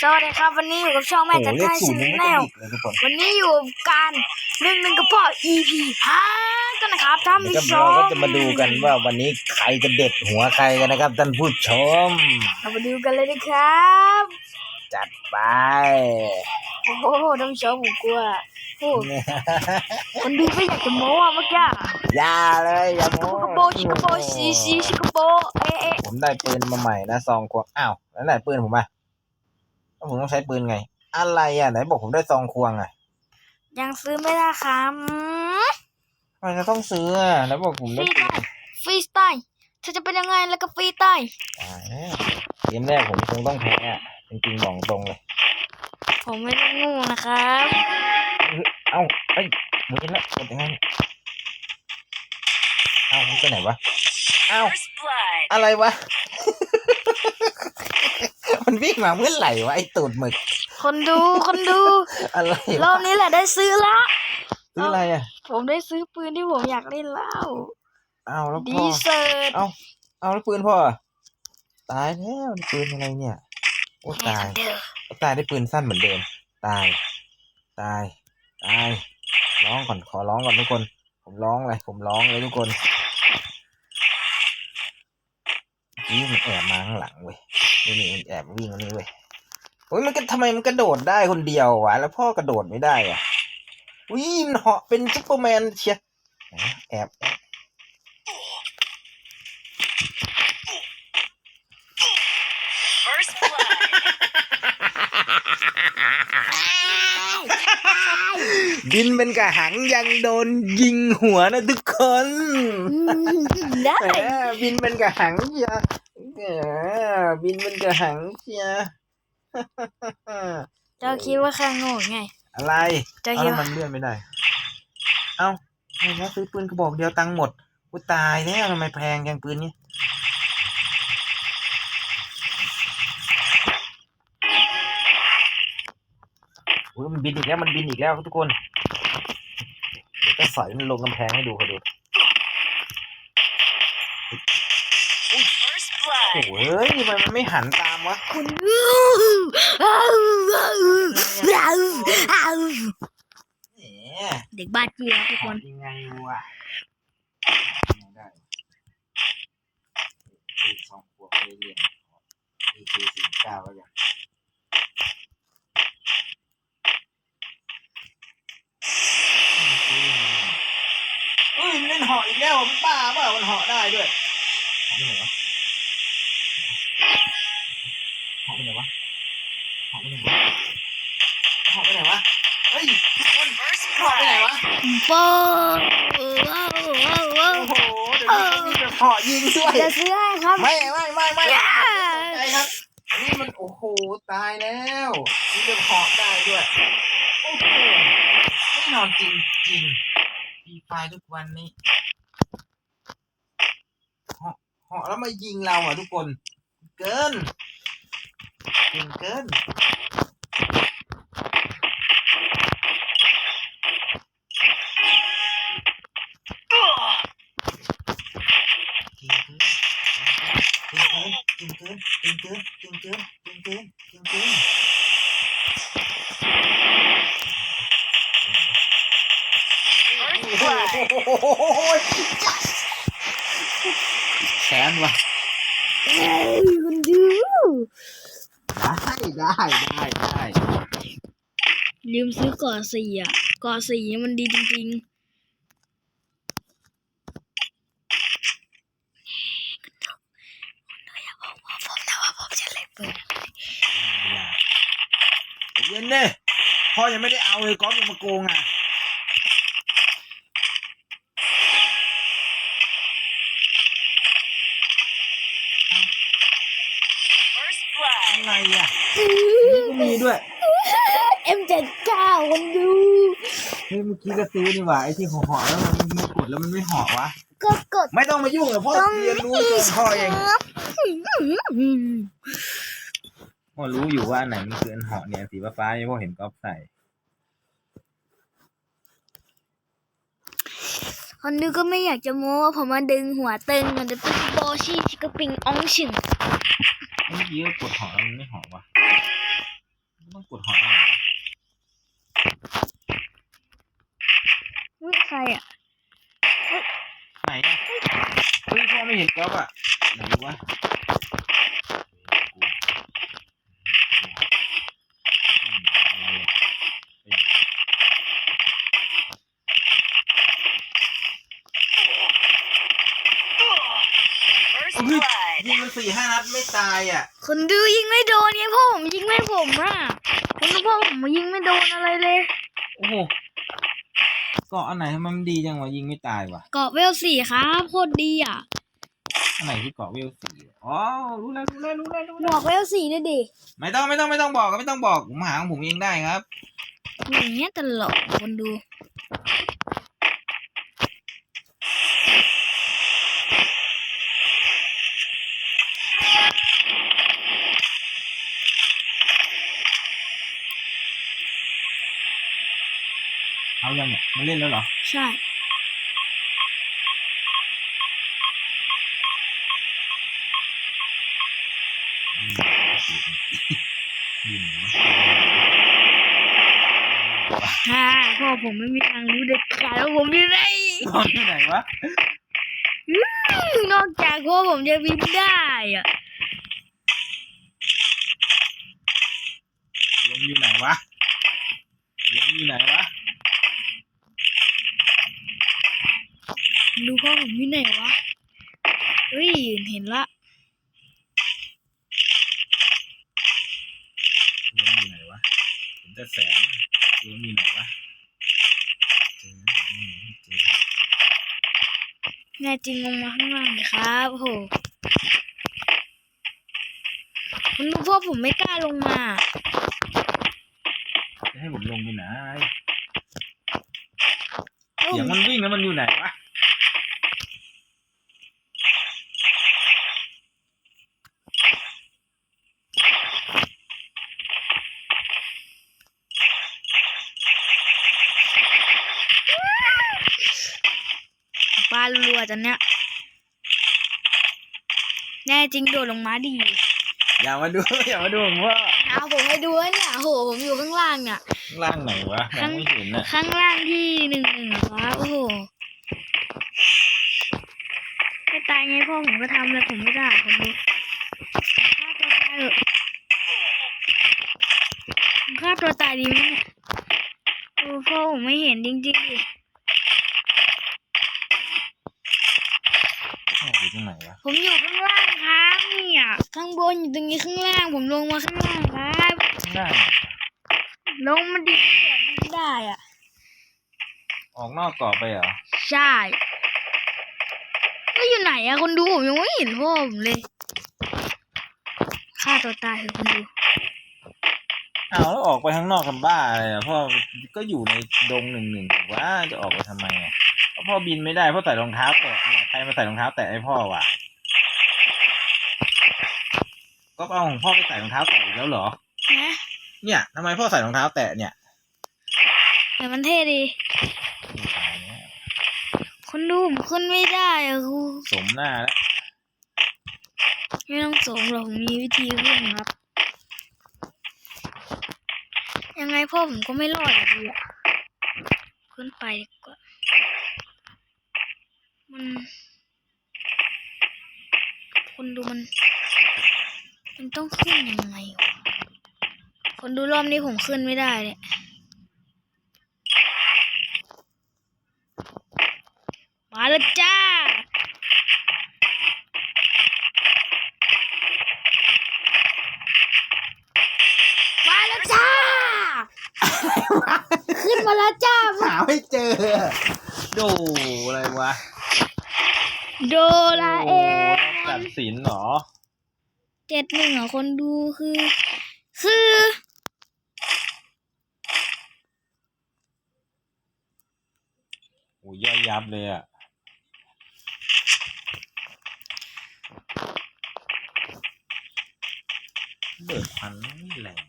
สวัสดีครับ วันนี้อยู่กับช่องแม่โอ้โหจัดเลขให้ศูชนย์ยังไม่แนกระลดิกเลยทุกคนวันนี้อยู่กับการหนึ่งหนึ่งกระเพาะ EP ห้ากันนะครับท่านเดี๋ยวผู้ก็ชเรามก็จะมาดูกันว่าวันนี้ใครจะเด็ดหัวใครกันนะครับท่านผู้ชมเรามาดูกันเลยนะครับ จัดไปโอ้โหท่านผู้ชมผมกลัวโอ้โหคนดูไม่อยากจะโม้อะเมื่อกี้อย่าเลยอย่าโม้ชิคาโปชิคาโปซีซีชิคาโปเอ๊ะเอ๊ะผมได้ปืนมาใหม่นะซองควงอ้าวแล้วไหนปืนผมอะ แล้วผมต้องใช้ปืนไง อะไรอะไหนบอกผมได้ซองควงอะยังซื้อไม่ได้ครับทำไมจะต้องซื้ออะไหนบอกผมฟได้รีปืไตนล์ฟรีสไตล์เธอจะเป็นยังไงแล้วก็ฟรีไตล์ตายแล้วเกมแรกผมคงต้องแพ้อะจริงๆบอกตรงเลย ผมไม่ได้งูนะครับเอ้าเอ้ยมือละกดยังไงเนี่ยเอ้ามันไปไหนวะเอ้าอะไรวะ มันวิ่งมาเมื่อไหร่วะไอ้ตูดหมึก คนดูคนดู อะไรรอวะบนี้แหละได้ซื้อละซื้ออะไรอะ ผมได้ซื้อปืนที่ผมอยากเล่นแล้วเอ้าแล้วดีพ่อเซิร์ตเอ้าเอ้าแล้วปืนพ่ออะตายแล้วนี่ปืนอะไรเนี่ยโอ้ตายตายได้ปืนสั้นเหมือนเดิม ตาย ตาย ตาย ร้องก่อน ขอร้องก่อนทุกคน ผมร้องเลย ผมร้องเลยทุกคน นี่มันแอบมาข้างหลังเว้ยนี่นี่มันแอบวิ่งมานี่เว้ยโอ้ยมันก็ทำไมมันกระโดดได้คนเดียววะแล้วพ่อกระโดดไม่ได้อะวิ่งเหาะเป็นซุปเปอร์แมนเชียแอบบินเป็นกระหังยังโดนยิงหัวนะทุก คนอืมได้แหมบินเป็นกระหังเชียแหมบินเป็นกระหังเชียเจ้าคิดว่าข้างโง่ไง อะไรเจ้าเอาคิดแล้วว่ามันเลื่อนไม่ได้ เอ้าไม่แล้วซื้อปืนกระบอกเดียวตังค์หมดกูตายแล้วทำไมแพงยังปืนนี้อุ้ยมันบินอีกแล้วมันบินอีกแล้วครับทุกคนเดี๋ยวจะ สอยมันลงกำแพงให้ดูเขาดูโอ้โหเฮ้ยทำไมมันไม่หันตามวะคุณดูอ้าวอ้าวอ้าวอ้าวแหมเด็กบ้าจีครับทุกคนยังไงวะไม่ได้คือสองขวบไม่ได้เรียนนี่คือสี่เก้าแล้วยังเฮ้ยมันเล่นเหาะอีก แล้วมันบ้าเปล่ามันเหาะได้ด้วยเหาะไปไหนวะเหาะไปไหนวะเหาะไปไหนวะเหาะไปไหนวะเฮ้ยทุกคนเหาะไปไหนวะโป้ว้าวว้าวว้าวโอ้โหเดี๋ยวนี้มีแบบเหาะยิงด้วยจะซื้อให้ครับไม่ไม่ไม่ไม่อย่าใจครับอันนี่มันโอ้โหตายแล้วมีแบบเหาะได้ด้วยโอ้โหไม่นอนจริงจริงฟีไฟทุกวันนี้ เหาะแล้วมายิงเราอะทุกคน เกินเก่งเกินเก่งเกินเก่งเกินเก่งเกินเก่งเกินเก่งเกินเก่งเกิน ได้ได้ได้ได้ลืมซื้อก่อสีอะก่อสีมันดีจริงๆผมนะว่าผมจะเล่นปืนเย็นเน่พ่อยังไม่ได้เอาเลยก๊อฟยังมาโกงอะอะไรอะ นี่ก็มีด้วยเอ็มเจ็ดเก้าคนดู เฮ้ยเมื่อกี้ก็ซื้อนี่หว่าไอ้ที่ห่อๆแล้วมันไม่กดแล้วมันไม่ห่อวะ ก็กดไม่ต้องมายุ่งกับพ่อเรียนรู้เองพ่อเองพ่อรู้อยู่ว่าอันไหนมันคืออันห่อเนี่ยสีฟ้าๆเนี่ยพ่อเห็นก๊อฟใส่คนดูก็ไม่อยากจะโม้ว่าผมมาดึงหัวตึงมันจะเป็นโบชี่ชิกกปิงอองชิงเมื่อกี้ก็กดห่อแล้วมันไม่ห่อวะ ต้องกดหอยเฮ้ยใครอะไหนอะเฮ้ยพ่อไม่เห็นแล้วอะไหนวะเฮ้ย ยิงมันสี่ห้านัดไม่ตายอะ คนดูยิงไม่โดนเนี่ยพ่อผมยิงไม่ผมอะคนดูพ่อผมยิงไม่โดนอะไรเลยโอ้โหเกาะอันไหนทำไมมันดีจังวะยิงไม่ตายวะเกาะเวลสี่ครับโคตรดีอะอันไหนที่เกาะเวลสี่อ๋อรู้แล้วรู้แล้วรู้แล้วรู้หมแล้ววกเวลสี่ด้วยดิไม่ต้องไม่ต้องไม่ต้องบอกไม่ต้องบอกผมหาของผมเองได้ครับอย่างเงี้ยตลกคนดู ยังเนี่ยมันเล่นแล้วเหรอ ใช่ยิงฮ่าพ่อผมไม่มีทางรู้เด็ดขาดว่าผมอยู่ไหนนอนที่ไหนวะอื้อนอกจากพ่อผมจะบินได้อะลมอยู่ไหนวะลมอยู่ไหนวะ ดูพ่อผมอยู่ไหนวะ เฮ้ย เห็นละลมอยู่ไหนวะเห็นแต่แสงลมอยู่ไหนวะเจอไหมไม่เจอแน่จริงลงมาข้างล่างเลยครับโอ้โหคุณดูพ่อผมไม่กล้าลงมา จะให้ผมลงไปไหนเอ้าเสียงมันวิ่งแล้วมันอยู่ไหนวะ ปลารัวๆจันเนี้ยแน่จริงโดดลงมาดีอย่ามาดู อย่ามาดูผมว่าเอาผมให้ดูนะเนี่ยโหผมอยู่ข้างล่างเนี่ยข้างล่างไหนวะมองไม่เห็นน่ะข้างล่างที่หนึ่งหนึ่งครับโอ้โหถ้าตายไงพ่อผมก็ทำเลยผมไม่ได้คนดูฆ่าตัวตายเถอะผมฆ่าตัวตายดีไหมเนี่ยโอ้พ่อผมไม่เห็นจริงๆดิ พ่ออยู่ตรงไห นวะ ผมอยู่ข้างล่างครับเนี่ยข้างบนอยู่ตรงนี้ข้างล่าง ผมลงมาข้างล่างครับ ข้างล่างไหนวะลงมาดีแบบนี้ได้อะ ออกนอกเกาะไปเหรอ ใช่ก็อยู่ไหนอะคนดูผมยังไม่เห็นพ่อผมเลยฆ่าตัวตายเถอะคนดูอ้าวแล้วออกไปข้างนอกกันบ้าอะไรอะพ่อก็อยู่ในดงหนึ่งหนึ่งว่าจะออกไปทำไมอะเพราะพ่อบินไม่ได้เพราะใส่รองเท้าแตะเนี่ยใคร มาใส่รองเท้าแตะให้พ่อวะก็เอาของพ่อไปใส่รองเท้าแตะอีกแล้วเหรอ นะเนี่ยทำไมพ่อใส่รองเท้าแตะเนี่ยแต่มันเท่ดีโอ้ตายแล้วคนดูผมขึ้นไม่ได้อะครูสมหน้าแล้วไม่ต้องสงหรอกผมมีวิธีขึ้นครับ ยังไงพ่อผมก็ไม่รอดอยู่ดีอะขึ้นไปดีกว่ามัน คนดูมัน มันต้องขึ้นยังไงวะคนดูรอบนี้ผมขึ้นไม่ได้เลยมาแล้วจ้ามาแล้วจ้า ขึ้นมาแล้วจ้า หาไม่เจอโดอะไรวะ โดราเอมโตัอนด สินเหรอเจ็ดหนึ่งอะคนดูคือ คือ โอ้ยย่อยยับเลยอะ เบิดควันไม่แรง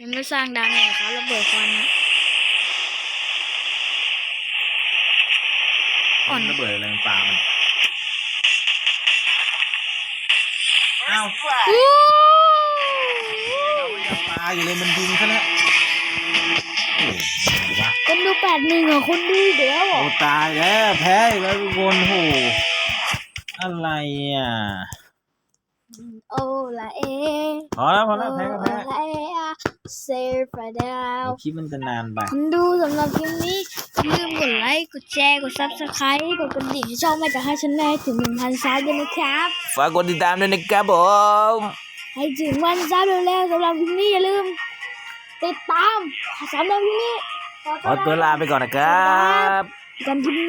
ยังไม่สร้างดาวเลยครับระเบิดควันนะ อ่อน ระเบิดแรงปลามันาวอู้ยังปลาอยู่เลยมันยิงซะแล้วโอ้ยดีวะคนดูแปดหนึ่งอะคนดูอีกแล้วโอ้อะตายแล้วแพ้อีกแล้วทุกคนโหอะไรอะโอ้ละเอพอแล้วพอแล้วแพ้ก็แพ้โอ้ละเอเซฟไปดาว เดี๋ยวคลิปมันจะนานไป คนดูสำหรับคลิปนี้อย่า ลืมกดไลค์กดแชร์กดซับสไครต์กดกระดิ่งให้ช่องแม่กับให้ฉันได้ถึงหนึ่งพันซับด้วยนะครับ ฝากกดติดตามด้วยนะครับผม ให้ถึงวันซับเร็วๆสำหรับคลิปนี้อย่าลืม ติดตามสำหรับคลิปนี้ขอตัวลาไปก่อนนะครับ กันคลิปหน้า